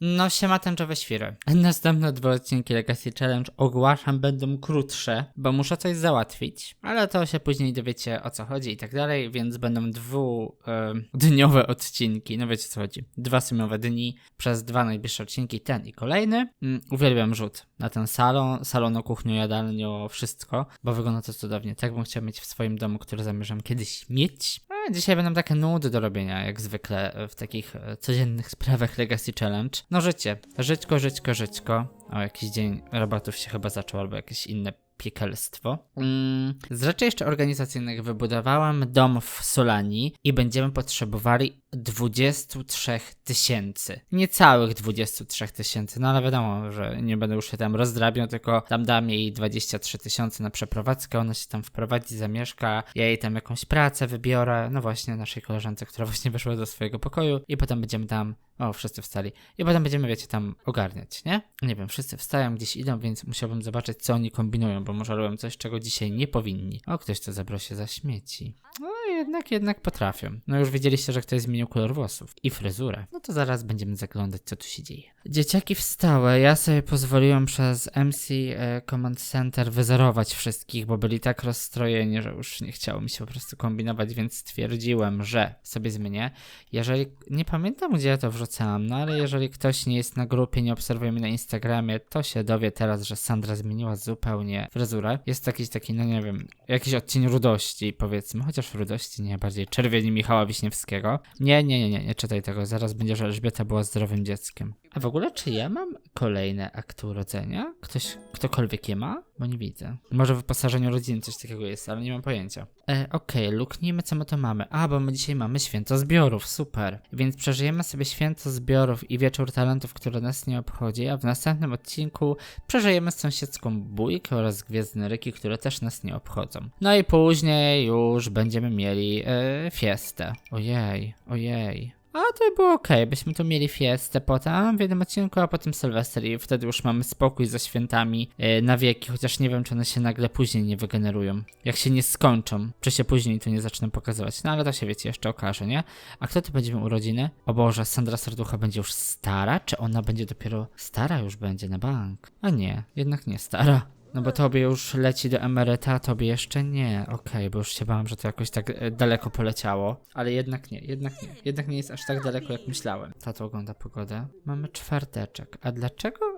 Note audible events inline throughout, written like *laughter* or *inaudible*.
No siema tęczowe świry. *laughs* Następne dwa odcinki Legacy Challenge ogłaszam będą krótsze, bo muszę coś załatwić. Ale to się później dowiecie o co chodzi i tak dalej, więc będą dwudniowe odcinki. No wiecie co chodzi. Dwa sumowe dni przez dwa najbliższe odcinki, ten i kolejny. Mm, uwielbiam rzut na ten salon, salon o kuchniu, jadalniu, wszystko, bo wygląda to cudownie. Tak bym chciał mieć w swoim domu, który zamierzam kiedyś mieć. A dzisiaj będą takie nudy do robienia, jak zwykle w takich e, codziennych sprawach Legacy Challenge. No życie, żyćko, żyćko, żyćko. O, jakiś dzień rabatów się chyba zaczął, albo jakieś inne piekelstwo. Mm, z rzeczy jeszcze organizacyjnych wybudowałem dom w Solanii i będziemy potrzebowali 23 tysięcy. Niecałych 23 tysięcy, no ale wiadomo, że nie będę już się tam rozdrabiał, tylko tam dam jej 23 tysiące na przeprowadzkę, ona się tam wprowadzi, zamieszka, ja jej tam jakąś pracę wybiorę, no właśnie naszej koleżance, która właśnie wyszła do swojego pokoju i potem będziemy tam, o wszyscy wstali, i potem będziemy, wiecie, tam ogarniać, nie? Nie wiem, wszyscy wstają, gdzieś idą, więc musiałbym zobaczyć, co oni kombinują, bo może robią coś, czego dzisiaj nie powinni. O, ktoś to zabrał się za śmieci. No jednak, jednak potrafią. No już widzieliście, że ktoś zmienił kolor włosów i fryzurę. No to zaraz będziemy zaglądać, co tu się dzieje. Dzieciaki wstałe. Ja sobie pozwoliłem przez MC e, Command Center wyzerować wszystkich, bo byli tak rozstrojeni, że już nie chciało mi się po prostu kombinować, więc stwierdziłem, że sobie zmienię. Jeżeli, nie pamiętam gdzie ja to wrzucałam, no ale jeżeli ktoś nie jest na grupie, nie obserwuje mnie na Instagramie, to się dowie teraz, że Sandra zmieniła zupełnie fryzurę. Jest jakiś taki, no nie wiem, jakiś odcień rudości powiedzmy, chociaż rudości nie, bardziej czerwieni Michała Wiśniewskiego. Nie, nie, nie, nie, nie czytaj tego, zaraz będzie, że Elżbieta była zdrowym dzieckiem. A w ogóle, czy ja mam kolejne akty urodzenia? Ktoś, ktokolwiek je ma? Bo nie widzę. Może w wyposażeniu rodziny coś takiego jest, ale nie mam pojęcia. E, Okej, okay, luknijmy, co my to mamy. A, bo my dzisiaj mamy święto zbiorów, super. Więc przeżyjemy sobie święto zbiorów i wieczór talentów, które nas nie obchodzi, a w następnym odcinku przeżyjemy sąsiedzką bójkę oraz gwiezdne ryki, które też nas nie obchodzą. No i później już będziemy mieli e, fiestę. Ojej, ojej. A to by było ok, byśmy tu mieli fiestę potem w jednym odcinku, a potem Sylwester i wtedy już mamy spokój ze świętami yy, na wieki, chociaż nie wiem, czy one się nagle później nie wygenerują. Jak się nie skończą, czy się później tu nie zaczną pokazywać. No ale to się wiecie, jeszcze okaże, nie? A kto tu będzie miał urodziny? O Boże, Sandra Serducha będzie już stara? Czy ona będzie dopiero stara już będzie na bank? A nie, jednak nie stara. No bo tobie już leci do emeryta, tobie jeszcze nie. Okej, okay, bo już się bałem, że to jakoś tak e, daleko poleciało. Ale jednak nie, jednak nie. Jednak nie jest aż tak daleko, jak myślałem. Tato ogląda pogodę. Mamy czwarteczek. A dlaczego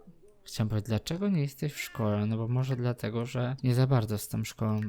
Chciałem powiedzieć, dlaczego nie jesteś w szkole? No bo może dlatego, że nie za bardzo z tą szkołą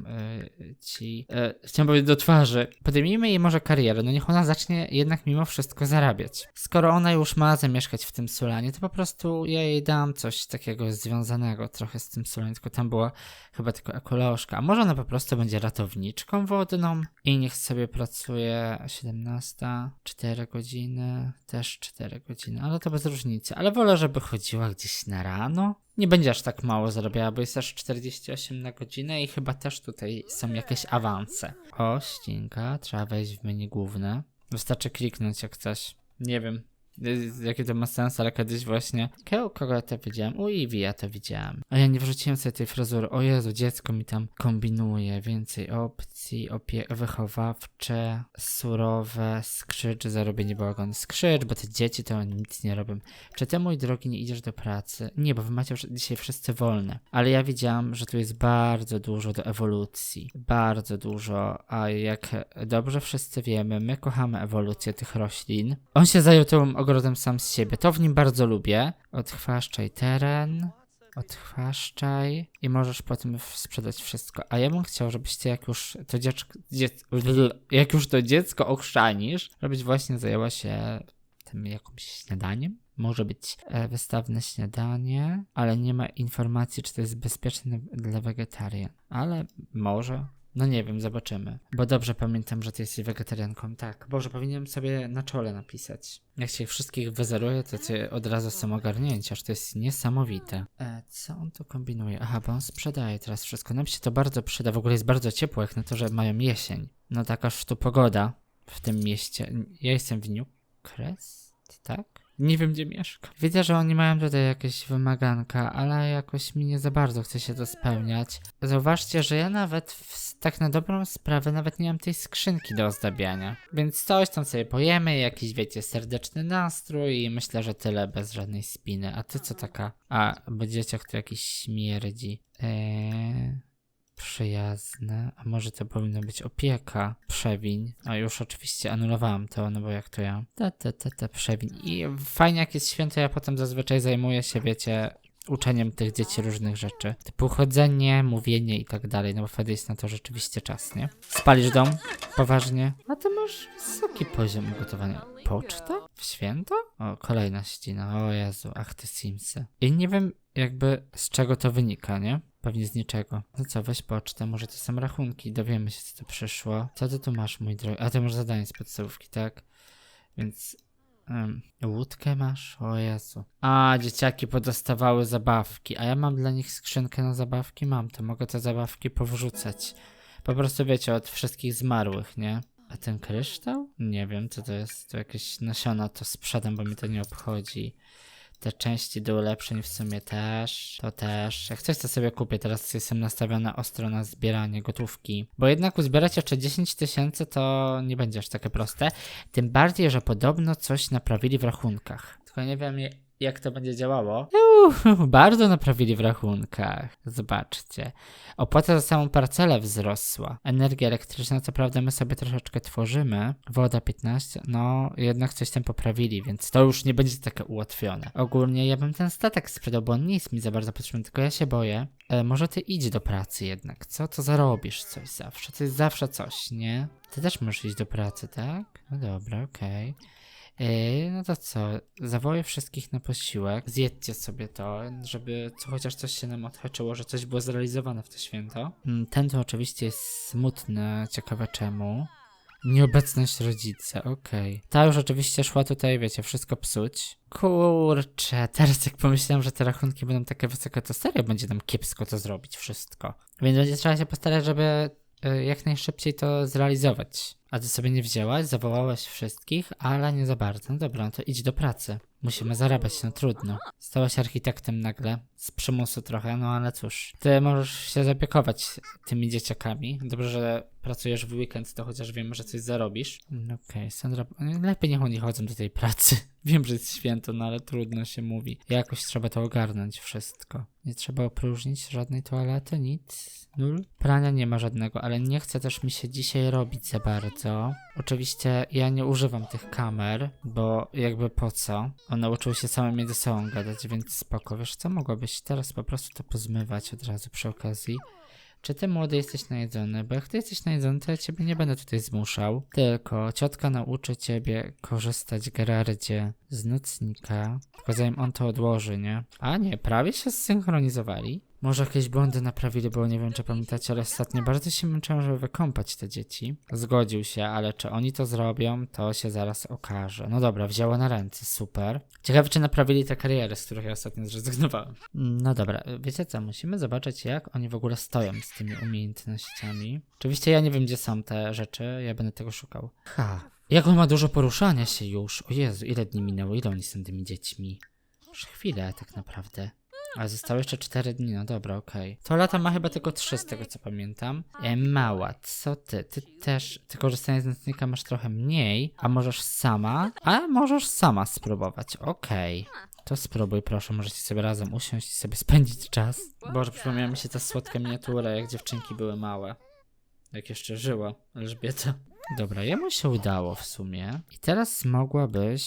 yy, ci. Yy, chciałem powiedzieć do twarzy. Podejmijmy jej może karierę, no niech ona zacznie jednak mimo wszystko zarabiać. Skoro ona już ma zamieszkać w tym Sulanie, to po prostu ja jej dam coś takiego związanego trochę z tym Sulanem, tylko tam była chyba tylko ekolożka. A może ona po prostu będzie ratowniczką wodną i niech sobie pracuje 17, 4 godziny, też 4 godziny, ale to bez różnicy. Ale wolę, żeby chodziła gdzieś na rano no, nie będzie aż tak mało zarabiała, bo jest aż 48 na godzinę i chyba też tutaj są jakieś awanse. O, ścinka, trzeba wejść w menu główne. Wystarczy kliknąć jak coś. Nie wiem, Jakie to ma sens, ale kiedyś właśnie. Kogo ja to widziałem? U Iwi ja to widziałem. A ja nie wrzuciłem sobie tej fryzury. O Jezu, dziecko mi tam kombinuje. Więcej opcji, opie wychowawcze, surowe, skrzycz, zarobienie bałagan. Skrzycz, bo te dzieci to nic nie robią. Czy ty, mój drogi, nie idziesz do pracy? Nie, bo wy macie już dzisiaj wszyscy wolne. Ale ja widziałam, że tu jest bardzo dużo do ewolucji. Bardzo dużo. A jak dobrze wszyscy wiemy, my kochamy ewolucję tych roślin. On się zajął tą ogrodem sam z siebie. To w nim bardzo lubię. Odchwaszczaj teren, odchwaszczaj i możesz potem sprzedać wszystko. A ja bym chciał, żebyście jak już to dziecko, dziec, jak już to dziecko ochrzanisz, żebyś właśnie zajęła się tym jakimś śniadaniem. Może być e, wystawne śniadanie, ale nie ma informacji, czy to jest bezpieczne dla wegetarian. Ale może. No nie wiem, zobaczymy. Bo dobrze pamiętam, że ty jesteś wegetarianką. Tak, Boże, powinienem sobie na czole napisać. Jak się wszystkich wyzeruję, to cię od razu są aż to jest niesamowite. E, co on tu kombinuje? Aha, bo on sprzedaje teraz wszystko. Nam się to bardzo przyda. W ogóle jest bardzo ciepło, jak na to, że mają jesień. No takaż tu pogoda w tym mieście. Ja jestem w Newcrest, tak? Nie wiem, gdzie mieszka. Widzę, że oni mają tutaj jakieś wymaganka, ale jakoś mi nie za bardzo chce się to spełniać. Zauważcie, że ja nawet w, tak na dobrą sprawę nawet nie mam tej skrzynki do ozdabiania. Więc coś tam sobie pojemy, jakiś wiecie, serdeczny nastrój i myślę, że tyle bez żadnej spiny. A ty co taka? A, bo dzieciak to jakiś śmierdzi. Eee przyjazne, a może to powinno być opieka, przewiń. A już oczywiście anulowałam to, no bo jak to ja. Ta, ta, ta, ta, przewiń. I fajnie jak jest święto, ja potem zazwyczaj zajmuję się, wiecie, uczeniem tych dzieci różnych rzeczy. Typu chodzenie, mówienie i tak dalej, no bo wtedy jest na to rzeczywiście czas, nie? Spalisz dom? Poważnie? A to masz wysoki poziom gotowania. Poczta? W święto? O, kolejna ścina, o Jezu, ach ty Simsy. I nie wiem jakby z czego to wynika, nie? Pewnie z niczego. No co, weź pocztę, może to są rachunki, dowiemy się co to przyszło. Co ty tu masz, mój drogi? A ty masz zadanie z podstawówki, tak? Więc... Um, łódkę masz? O Jezu. A, dzieciaki podostawały zabawki, a ja mam dla nich skrzynkę na zabawki? Mam, to mogę te zabawki powrzucać. Po prostu wiecie, od wszystkich zmarłych, nie? A ten kryształ? Nie wiem, co to jest. To jakieś nasiona, to sprzedam, bo mi to nie obchodzi. Te części do ulepszeń w sumie też, to też. Jak coś to sobie kupię, teraz jestem nastawiona ostro na zbieranie gotówki. Bo jednak uzbierać jeszcze 10 tysięcy to nie będzie aż takie proste. Tym bardziej, że podobno coś naprawili w rachunkach. Tylko nie wiem jak to będzie działało. Bardzo naprawili w rachunkach. Zobaczcie. Opłata za samą parcelę wzrosła. Energia elektryczna, co prawda my sobie troszeczkę tworzymy. Woda 15, no jednak coś tam poprawili, więc to już nie będzie takie ułatwione. Ogólnie ja bym ten statek sprzedał, bo on nie jest mi za bardzo potrzebny, tylko ja się boję. E, może ty idź do pracy jednak, co? To zarobisz coś zawsze, to jest zawsze coś, nie? Ty też możesz iść do pracy, tak? No dobra, okej. Yy, no to co, zawołaj wszystkich na posiłek, zjedźcie sobie to, żeby co, chociaż coś się nam odhaczyło, że coś było zrealizowane w to święto. Mm, Ten to oczywiście jest smutny, ciekawe czemu. Nieobecność rodzica, okej. Ta już oczywiście szła tutaj, wiecie, wszystko psuć. Kurczę, teraz jak pomyślałem, że te rachunki będą takie wysokie, to serio będzie nam kiepsko to zrobić wszystko. Więc będzie trzeba się postarać, żeby jak najszybciej to zrealizować. A ty sobie nie wzięłaś, zawołałeś wszystkich, ale nie za bardzo. No dobra, no to idź do pracy. Musimy zarabiać, no trudno. Stałaś architektem nagle, z przymusu trochę, no ale cóż. Ty możesz się zaopiekować tymi dzieciakami. Dobrze, że pracujesz w weekend, to chociaż wiemy, że coś zarobisz. No Okej, Sandra, lepiej niech oni chodzą do tej pracy. Wiem, że jest święto, no ale trudno się mówi. Jakoś trzeba to ogarnąć wszystko. Nie trzeba opróżnić żadnej toalety, nic. Nul. Prania nie ma żadnego, ale nie chce też mi się dzisiaj robić za bardzo. Oczywiście ja nie używam tych kamer, bo jakby po co? One uczyły się same między sobą gadać, więc spoko. Wiesz co, mogłabyś teraz po prostu to pozmywać od razu przy okazji. Czy ty młody jesteś najedzony? Bo jak ty jesteś najedzony, to ja ciebie nie będę tutaj zmuszał. Tylko ciotka nauczy ciebie korzystać, Gerardzie, z nocnika. Tylko zanim on to odłoży, nie? A nie, prawie się zsynchronizowali. Może jakieś błędy naprawili, bo nie wiem, czy pamiętacie, ale ostatnio bardzo się męczyłem, żeby wykąpać te dzieci. Zgodził się, ale czy oni to zrobią, to się zaraz okaże. No dobra, wzięło na ręce, super. Ciekawe, czy naprawili te kariery, z których ja ostatnio zrezygnowałem. No dobra, wiecie co, musimy zobaczyć, jak oni w ogóle stoją z tymi umiejętnościami. Oczywiście ja nie wiem, gdzie są te rzeczy, ja będę tego szukał. Ha, jak on ma dużo poruszania się już. O Jezu, ile dni minęło, ile oni są tymi dziećmi? Już chwilę tak naprawdę. Ale zostały jeszcze 4 dni, no dobra, okej. To lata ma chyba tylko 3 z tego co pamiętam. E, mała, co ty? Ty też, ty korzystając z nocnika masz trochę mniej, a możesz sama, a możesz sama spróbować, okej. To spróbuj proszę, możecie sobie razem usiąść i sobie spędzić czas. Boże, przypomniała mi się ta słodka miniatura, jak dziewczynki były małe. Jak jeszcze żyła Elżbieta. Dobra, jemu się udało w sumie. I teraz mogłabyś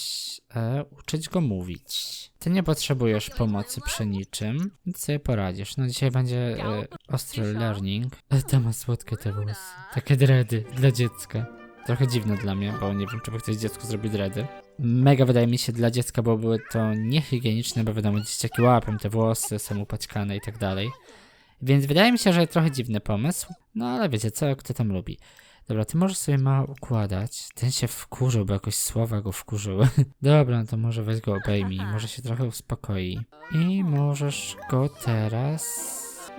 e, uczyć go mówić. Ty nie potrzebujesz pomocy przy niczym, więc sobie poradzisz. No dzisiaj będzie e, ostry learning. E, ma słodkie te włosy. Takie dredy dla dziecka. Trochę dziwne dla mnie, bo nie wiem, czy by ktoś dziecku zrobił dredy. Mega wydaje mi się dla dziecka, bo były to niehigieniczne, bo wiadomo, dzieciaki łapią te włosy, są upaćkane i tak dalej. Więc wydaje mi się, że trochę dziwny pomysł. No ale wiecie co, kto tam lubi. Dobra, ty możesz sobie mało układać. Ten się wkurzył, bo jakoś słowa go wkurzyły. *laughs* Dobra, no to może weź go obejmij, może się trochę uspokoi. I możesz go teraz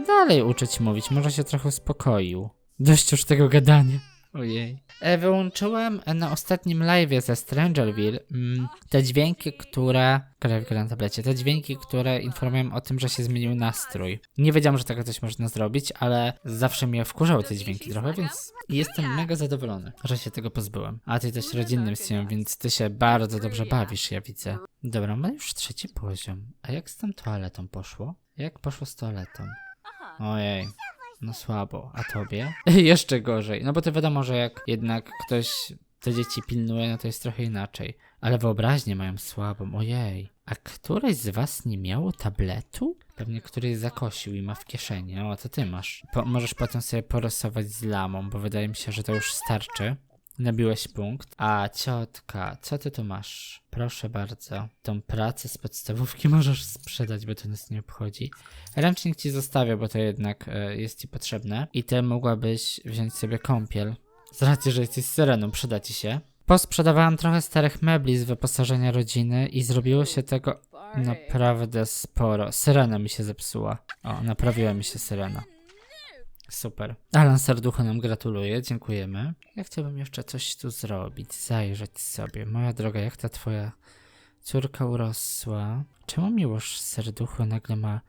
dalej uczyć mówić, może się trochę uspokoił. Dość już tego gadania. Ojej. E, wyłączyłem na ostatnim live'ie ze Strangerville mm, te dźwięki, które... Krew gra na tablecie. Te dźwięki, które informują o tym, że się zmienił nastrój. Nie wiedziałem, że tego coś można zrobić, ale zawsze mnie wkurzały te dźwięki trochę, więc jestem mega zadowolony, że się tego pozbyłem. A ty też rodzinnym streamem, więc ty się bardzo dobrze bawisz, ja widzę. Dobra, ma już trzeci poziom. A jak z tą toaletą poszło? Jak poszło z toaletą? Ojej. No słabo. A tobie? *laughs* Jeszcze gorzej. No bo to wiadomo, że jak jednak ktoś te dzieci pilnuje, no to jest trochę inaczej. Ale wyobraźnię mają słabą. Ojej. A któreś z was nie miało tabletu? Pewnie któryś zakosił i ma w kieszeni. O, to ty masz. Po, możesz potem sobie porysować z lamą, bo wydaje mi się, że to już starczy. Nabiłeś punkt. A ciotka, co ty tu masz? Proszę bardzo. Tą pracę z podstawówki *laughs* możesz sprzedać, bo to nas nie obchodzi. Ręcznik ci zostawię, bo to jednak e, jest ci potrzebne. I ty mogłabyś wziąć sobie kąpiel. Z racji, że jesteś syreną, przyda ci się. Posprzedawałam trochę starych mebli z wyposażenia rodziny i zrobiło się tego naprawdę sporo. Syrena mi się zepsuła. O, naprawiła mi się syrena. Super. Alan Serducho nam gratuluje, dziękujemy. Ja chciałbym jeszcze coś tu zrobić, zajrzeć sobie. Moja droga, jak ta twoja córka urosła? Czemu Miłosz Serducho nagle ma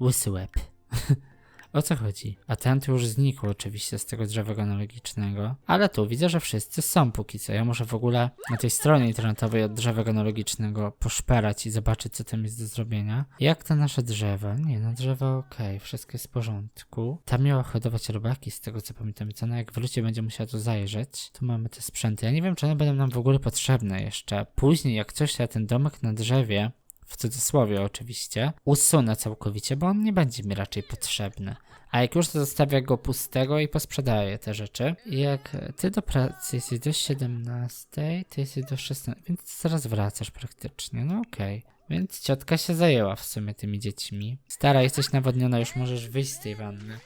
łysy łeb? *laughs* o co chodzi? A ten tu już znikł oczywiście z tego drzewa genealogicznego. Ale tu widzę, że wszyscy są póki co. Ja muszę w ogóle na tej stronie internetowej od drzewa genealogicznego poszperać i zobaczyć, co tam jest do zrobienia. Jak te nasze drzewa? Nie, no drzewa okej, wszystko jest w porządku. Ta miała hodować robaki, z tego co pamiętam. Co, no jak wróci, będzie musiała tu zajrzeć. Tu mamy te sprzęty. Ja nie wiem, czy one będą nam w ogóle potrzebne jeszcze. Później, jak coś, ja ten domek na drzewie w cudzysłowie oczywiście, usunę całkowicie, bo on nie będzie mi raczej potrzebny. A jak już to zostawię go pustego i posprzedaję te rzeczy. Jak ty do pracy jesteś do 17, ty jesteś do 16, więc zaraz wracasz praktycznie, no okej. Więc ciotka się zajęła w sumie tymi dziećmi. Stara, jesteś nawodniona, już możesz wyjść z tej wanny.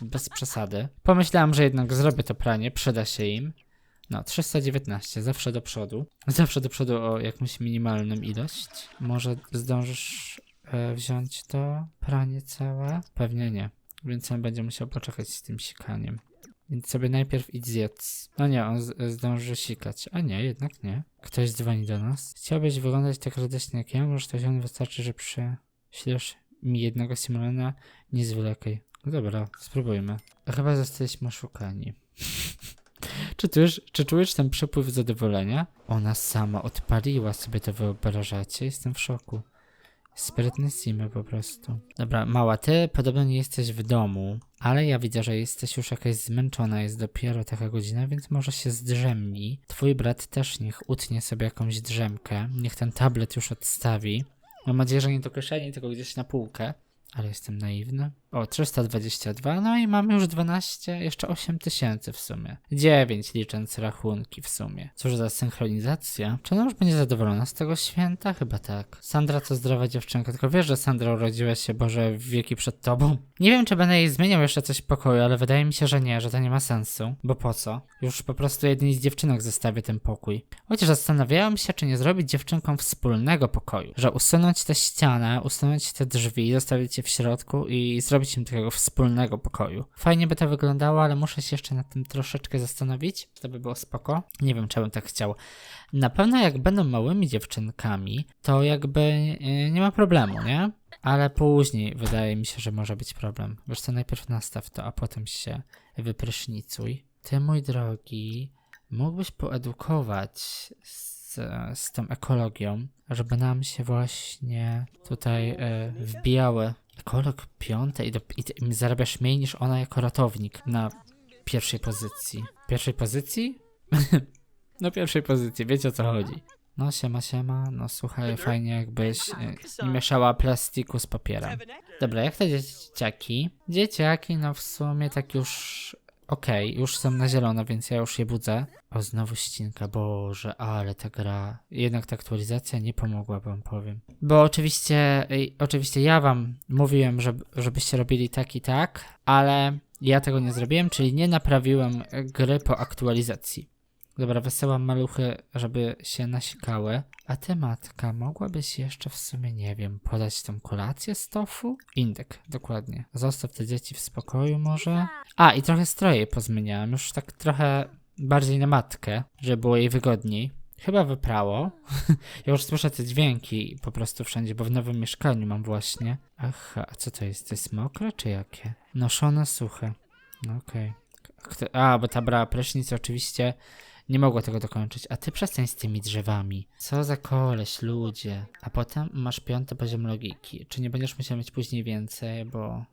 Bez przesady. Pomyślałam, że jednak zrobię to pranie, przyda się im. No, 319, zawsze do przodu. Zawsze do przodu o jakąś minimalną ilość. Może zdążysz e, wziąć to pranie całe? Pewnie nie. Więc on będzie musiał poczekać z tym sikaniem. Więc sobie najpierw idź zjedz. No nie, on z- zdąży sikać. A nie, jednak nie. Ktoś dzwoni do nas. Chciałbyś wyglądać tak radośnie jak ja? Może to się wystarczy, że przyślesz mi jednego Simulana? Nie zwlekaj. Dobra, spróbujmy. Chyba zostaliśmy oszukani. *laughs* Czy czujesz, czy czujesz ten przepływ zadowolenia? Ona sama odpaliła sobie to wyobrażacie? Jestem w szoku. Sprytne simy po prostu. Dobra, mała, ty podobno nie jesteś w domu, ale ja widzę, że jesteś już jakaś zmęczona, jest dopiero taka godzina, więc może się zdrzemnij. Twój brat też niech utnie sobie jakąś drzemkę, niech ten tablet już odstawi. Mam nadzieję, że nie do kieszeni, tylko gdzieś na półkę. Ale jestem naiwny. O, 322, no i mamy już 12, jeszcze 8 tysięcy w sumie. 9 licząc rachunki w sumie. Cóż za synchronizacja. Czy ona już będzie zadowolona z tego święta? Chyba tak. Sandra to zdrowa dziewczynka, tylko wiesz, że Sandra urodziła się, Boże, w wieki przed tobą? Nie wiem, czy będę jej zmieniał jeszcze coś w pokoju, ale wydaje mi się, że nie, że to nie ma sensu. Bo po co? Już po prostu jednej z dziewczynek zostawię ten pokój. Chociaż zastanawiałem się, czy nie zrobić dziewczynkom wspólnego pokoju. Że usunąć tę ścianę, usunąć te drzwi, zostawić je w środku i zrobić im takiego wspólnego pokoju. Fajnie by to wyglądało, ale muszę się jeszcze nad tym troszeczkę zastanowić. To by było spoko. Nie wiem, bym tak chciał. Na pewno jak będą małymi dziewczynkami, to jakby yy, nie ma problemu, nie? Ale później wydaje mi się, że może być problem. Wiesz co, najpierw nastaw to, a potem się wyprysznicuj. Ty, mój drogi, mógłbyś poedukować z, z tą ekologią, żeby nam się właśnie tutaj e, wbijały ekolog piąte i, do, i, ty- i zarabiasz mniej niż ona jako ratownik na pierwszej pozycji. Pierwszej pozycji? *laughs* no pierwszej pozycji, wiecie o co chodzi. No siema, siema, no słuchaj, fajnie jakbyś e, nie mieszała plastiku z papierem. Dobra, jak te dzieciaki? Dzieciaki, no w sumie tak już okej, już są na zielono, więc ja już je budzę. O, znowu ścinka, boże, ale ta gra, jednak ta aktualizacja nie pomogła, wam powiem. Bo oczywiście, oczywiście ja wam mówiłem, żeby, żebyście robili tak i tak, ale ja tego nie zrobiłem, czyli nie naprawiłem gry po aktualizacji. Dobra, wysyłam maluchy, żeby się nasikały. A ty, matka, mogłabyś jeszcze w sumie, nie wiem, podać tą kolację z tofu? Indyk, dokładnie. Zostaw te dzieci w spokoju może. A, i trochę stroje pozmieniałem. Już tak trochę bardziej na matkę, żeby było jej wygodniej. Chyba wyprało. *laughs* ja już słyszę te dźwięki po prostu wszędzie, bo w nowym mieszkaniu mam właśnie. Aha, a co to jest? To jest mokre czy jakie? Noszone, suche. No Okej. Kto- A, bo ta brała prysznic oczywiście nie mogła tego dokończyć. A ty przestań z tymi drzewami. Co za koleś, ludzie. A potem masz piąty poziom logiki. Czy nie będziesz musiał mieć później więcej, bo...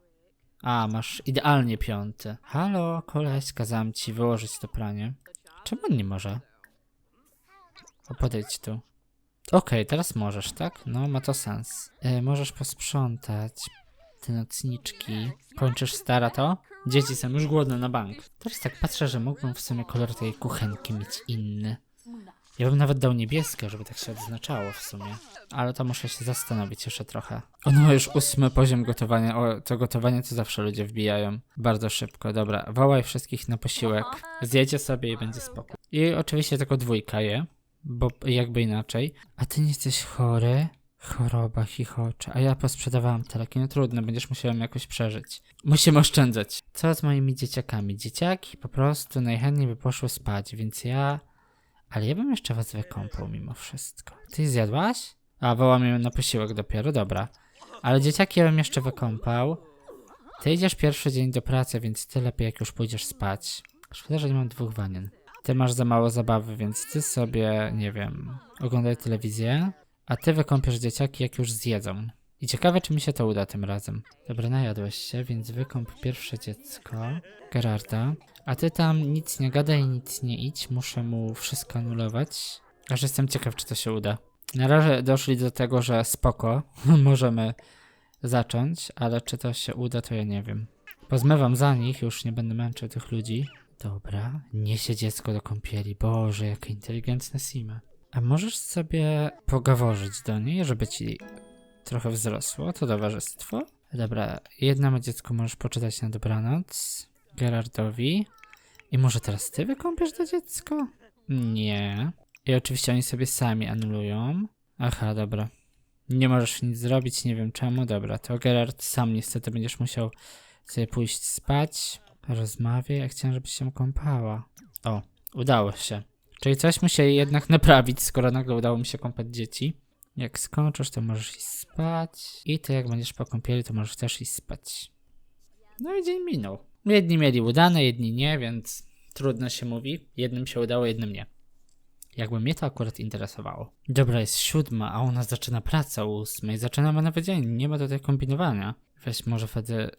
A, masz idealnie piąty. Halo, koleś, kazałem ci wyłożyć to pranie. Czemu on nie może? O, podejdź tu. Okej, teraz możesz, tak? No, ma to sens. E, możesz posprzątać te nocniczki. Kończysz stara to? Dzieci są już głodne na bank. Teraz tak patrzę, że mógłbym w sumie kolor tej kuchenki mieć inny. Ja bym nawet dał niebieskie, żeby tak się odznaczało w sumie. Ale to muszę się zastanowić jeszcze trochę. Ono już ósmy poziom gotowania. O, to gotowanie to zawsze ludzie wbijają. Bardzo szybko. Dobra, wołaj wszystkich na posiłek. Zjedzie sobie i będzie spokój. I oczywiście tylko dwójka je, bo jakby inaczej. A ty nie jesteś chory? Choroba, chichocze. A ja posprzedawałam te leki. No trudno, będziesz musiał ją jakoś przeżyć. Musimy oszczędzać. Co z moimi dzieciakami? Dzieciaki po prostu najchętniej by poszły spać, więc ja... Ale ja bym jeszcze was wykąpał mimo wszystko. Ty zjadłaś? A, wołam ją na posiłek dopiero, dobra. Ale dzieciaki ja bym jeszcze wykąpał. Ty idziesz pierwszy dzień do pracy, więc ty lepiej jak już pójdziesz spać. Szkoda, że nie mam dwóch wanien. Ty masz za mało zabawy, więc ty sobie, nie wiem, oglądaj telewizję, a ty wykąpiesz dzieciaki jak już zjedzą. I ciekawe, czy mi się to uda tym razem. Dobra, najadłeś się, więc wykąp pierwsze dziecko, Gerarda. A ty tam nic nie gadaj, nic nie idź, muszę mu wszystko anulować. Aż jestem ciekaw, czy to się uda. Na razie doszli do tego, że spoko, *laughs* możemy zacząć, ale czy to się uda, to ja nie wiem. Pozmywam za nich, już nie będę męczył tych ludzi. Dobra, niesie dziecko do kąpieli. Boże, jakie inteligentne Sima. A możesz sobie pogaworzyć do niej, żeby ci trochę wzrosło to towarzystwo? Dobra, jednemu dziecku możesz poczytać na dobranoc. Gerardowi. I może teraz ty wykąpiesz to dziecko? Nie. I oczywiście oni sobie sami anulują. Aha, dobra. Nie możesz nic zrobić, nie wiem czemu. Dobra, to Gerard sam niestety będziesz musiał sobie pójść spać. Rozmawiaj, ja chciałem, żebyś się kąpała. O, udało się. Czyli coś musieli jednak naprawić, skoro nagle udało mi się kąpać dzieci. Jak skończysz, to możesz iść spać. I ty, jak będziesz po kąpieli, to możesz też iść spać. No i dzień minął. Jedni mieli udane, jedni nie, więc trudno się mówi. Jednym się udało, jednym nie. Jakby mnie to akurat interesowało. Dobra, jest siódma, a u nas zaczyna praca o ósmej. Zaczynamy nowy dzień, nie ma tutaj kombinowania. Weź może wtedy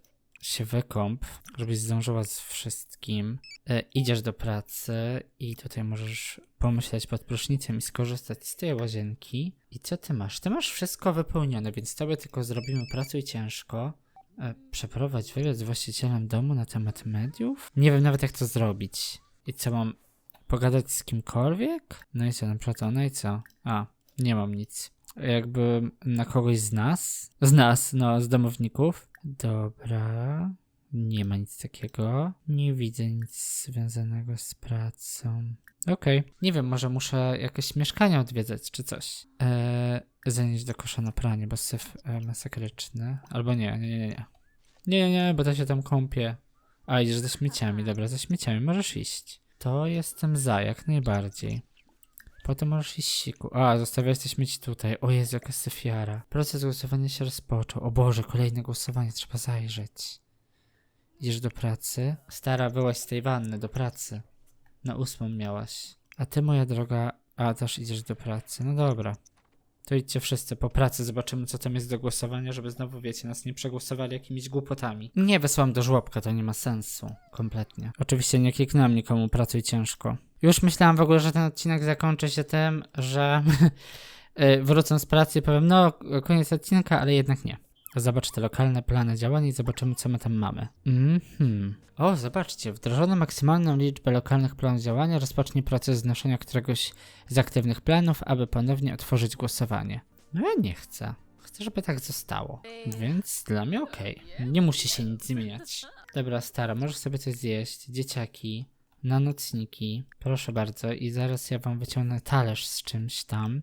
się wykąp, żebyś zdążyła z wszystkim. E, idziesz do pracy i tutaj możesz pomyśleć pod prysznicem i skorzystać z tej łazienki. I co ty masz? Ty masz wszystko wypełnione, więc tobie tylko zrobimy pracuj ciężko. E, przeprowadź wywiad z właścicielem domu na temat mediów? Nie wiem nawet jak to zrobić. I co mam pogadać z kimkolwiek? No i co, na przykład ona i co? A, nie mam nic. Jakby na kogoś z nas? Z nas, no, z domowników. Dobra. Nie ma nic takiego. Nie widzę nic związanego z pracą. Okej. Nie wiem, może muszę jakieś mieszkania odwiedzać, czy coś. Eee, zanieść do kosza na pranie, bo syf e, masakryczny. Albo nie, nie, nie, nie. Nie, nie, nie, bo to się tam kąpie. A, idziesz ze śmieciami, dobra, ze śmieciami możesz iść. To jestem za, jak najbardziej. Potem możesz iść siku. A, zostawiać śmieci tutaj. O Jezu, jaka syfiara. Proces głosowania się rozpoczął. O Boże, kolejne głosowanie, trzeba zajrzeć. Idziesz do pracy? Stara, byłaś z tej wanny, do pracy. Na ósmą miałaś. A ty, moja droga, a też idziesz do pracy. No dobra. To idźcie wszyscy po pracy, zobaczymy co tam jest do głosowania, żeby znowu, wiecie, nas nie przegłosowali jakimiś głupotami. Nie wysłam do żłobka, to nie ma sensu. Kompletnie. Oczywiście nie kliknąłem nikomu, pracuj ciężko. Już myślałam w ogóle, że ten odcinek zakończy się tym, że *laughs* y, wrócę z pracy i powiem, no, koniec odcinka, ale jednak nie. Zobacz te lokalne plany działań i zobaczymy, co my tam mamy. Mhm. O, zobaczcie, wdrożono maksymalną liczbę lokalnych planów działania, rozpocznie proces znoszenia któregoś z aktywnych planów, aby ponownie otworzyć głosowanie. No ja nie chcę. Chcę, żeby tak zostało. Więc dla mnie okej. Nie musi się nic zmieniać. Dobra, stara, możesz sobie coś zjeść. Dzieciaki. Na nocniki. Proszę bardzo. I zaraz ja wam wyciągnę talerz z czymś tam.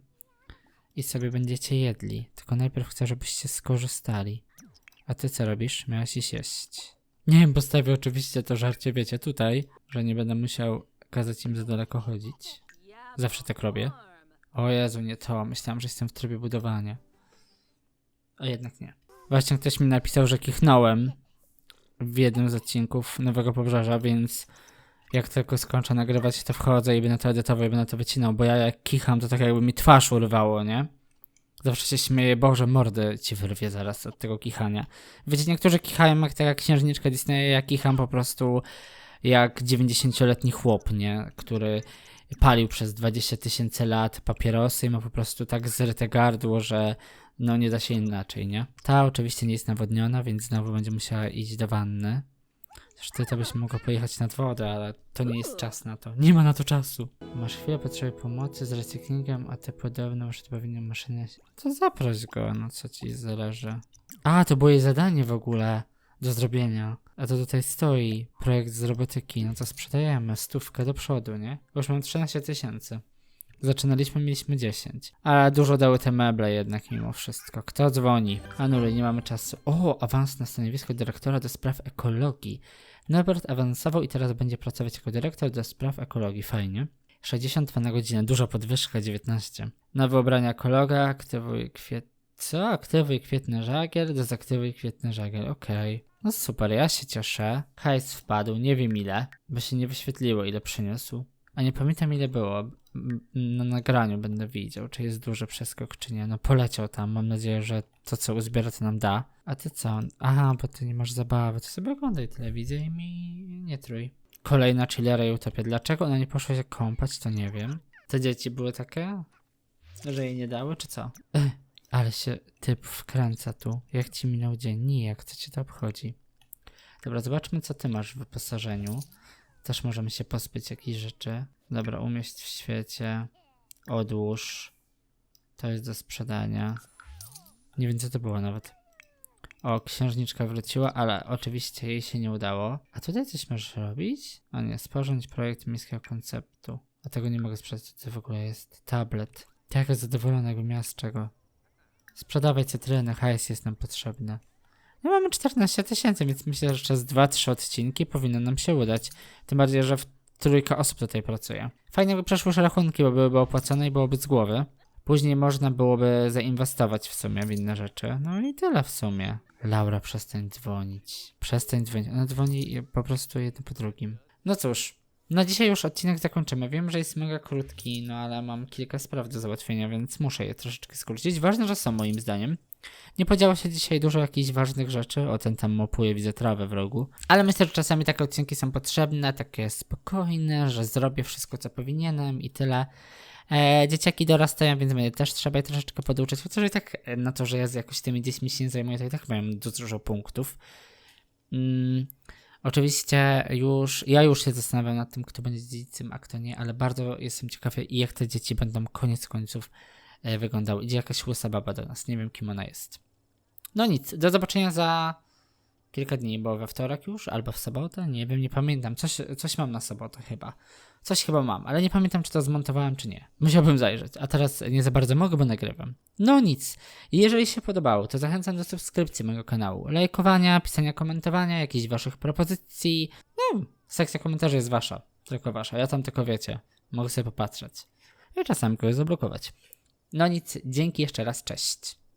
I sobie będziecie jedli. Tylko najpierw chcę, żebyście skorzystali. A ty co robisz? Miałeś iść jeść. Nie wiem, postawię oczywiście to żarcie, wiecie, tutaj, że nie będę musiał kazać im za daleko chodzić. Zawsze tak robię. O Jezu, nie to. Myślałem, że jestem w trybie budowania. A jednak nie. Właśnie ktoś mi napisał, że kichnąłem w jednym z odcinków Nowego Pobrzeża, więc jak tylko skończę nagrywać, to wchodzę i będę to edytował i będę to wycinał, bo ja jak kicham, to tak jakby mi twarz urwało, nie? Zawsze się śmieję, Boże, mordy ci wyrwie zaraz od tego kichania. Wiecie, niektórzy kichają jak taka księżniczka Disneya, ja kicham po prostu jak 90-letni chłop, nie? Który palił przez 20 tysięcy lat papierosy i ma po prostu tak zryte gardło, że no nie da się inaczej, nie? Ta oczywiście nie jest nawodniona, więc znowu będzie musiała iść do wanny. Zresztą to byś mogła pojechać nad wodę, ale to nie jest czas na to. Nie ma na to czasu. Masz chwilę potrzeby pomocy z recyklingiem, a ty podobno już odpowiednią maszynę. To zaproś go, no co ci zależy. A, to było jej zadanie w ogóle do zrobienia. A to tutaj stoi. Projekt z robotyki, no to sprzedajemy. Stówkę do przodu, nie? Już mam 13 tysięcy. Zaczynaliśmy, mieliśmy 10. Ale dużo dały te meble jednak mimo wszystko. Kto dzwoni? Anuluj, nie mamy czasu. O, awans na stanowisko dyrektora do spraw ekologii. Norbert awansował i teraz będzie pracować jako dyrektor do spraw ekologii. Fajnie. 62 na godzinę, duża podwyżka, 19. Nowe ubrania ekologa, aktywuj kwiet... Co? Aktywuj kwietny żagiel, dezaktywuj kwietny żagiel, okej. No super, ja się cieszę. Hajs wpadł, nie wiem ile, bo się nie wyświetliło ile przyniósł. A nie pamiętam ile było. Na nagraniu będę widział, czy jest duży przeskok, czy nie. No poleciał tam, mam nadzieję, że to co uzbiera to nam da. A ty co? Aha, bo ty nie masz zabawy, to sobie oglądaj telewizję i mi nie trój. Kolejna chillera i utopia. Dlaczego ona nie poszła się kąpać, to nie wiem. Te dzieci były takie, że jej nie dały, czy co? Ech, ale się typ wkręca tu. Jak ci minął dzień? Nijak, co cię to obchodzi? Dobra, zobaczmy, co ty masz w wyposażeniu. Też możemy się pozbyć jakichś rzeczy. Dobra, umieść w świecie. Odłóż. To jest do sprzedania. Nie wiem, co to było nawet. O, księżniczka wróciła, ale oczywiście jej się nie udało. A tutaj coś możesz robić? A nie, sporządź projekt miejskiego konceptu. A tego nie mogę sprzedać, co w ogóle jest. Tablet. Taka zadowolona, jakby miała z czego. Sprzedawaj cytryny, hajs jest nam potrzebny. No mamy 14 tysięcy, więc myślę, że przez 2-3 odcinki powinno nam się udać. Tym bardziej, że trójka osób tutaj pracuje. Fajnie by przeszły rachunki, bo byłyby opłacone i byłoby z głowy. Później można byłoby zainwestować w sumie w inne rzeczy. No i tyle w sumie. Laura, przestań dzwonić. Przestań dzwonić. Ona dzwoni po prostu jedno po drugim. No cóż, na dzisiaj już odcinek zakończymy. Wiem, że jest mega krótki, no ale mam kilka spraw do załatwienia, więc muszę je troszeczkę skrócić. Ważne, że są moim zdaniem. Nie podziało się dzisiaj dużo jakichś ważnych rzeczy. O ten tam mopuje, widzę trawę w rogu. Ale myślę, że czasami takie odcinki są potrzebne, takie spokojne, że zrobię wszystko, co powinienem i tyle. E, dzieciaki dorastają, więc mnie też trzeba je troszeczkę poduczyć. Chociaż i tak e, na to, że ja z jakoś tymi dziećmi się nie zajmuję, to i tak dużo, dużo punktów. Mm, oczywiście już, ja już się zastanawiam nad tym, kto będzie dziedzicem, a kto nie, ale bardzo jestem ciekawy, jak te dzieci będą koniec końców e, wyglądały. Idzie jakaś łysa baba do nas, nie wiem kim ona jest. No nic, do zobaczenia za kilka dni, bo we wtorek już, albo w sobotę, nie wiem, nie pamiętam. Coś, coś mam na sobotę chyba. Coś chyba mam, ale nie pamiętam, czy to zmontowałem, czy nie. Musiałbym zajrzeć, a teraz nie za bardzo mogę, bo nagrywam. No nic. Jeżeli się podobało, to zachęcam do subskrypcji mojego kanału, lajkowania, pisania, komentowania, jakichś waszych propozycji. No, sekcja komentarzy jest wasza, tylko wasza. Ja tam tylko wiecie, mogę sobie popatrzeć. I czasami kogoś zablokować. No nic, dzięki jeszcze raz, cześć.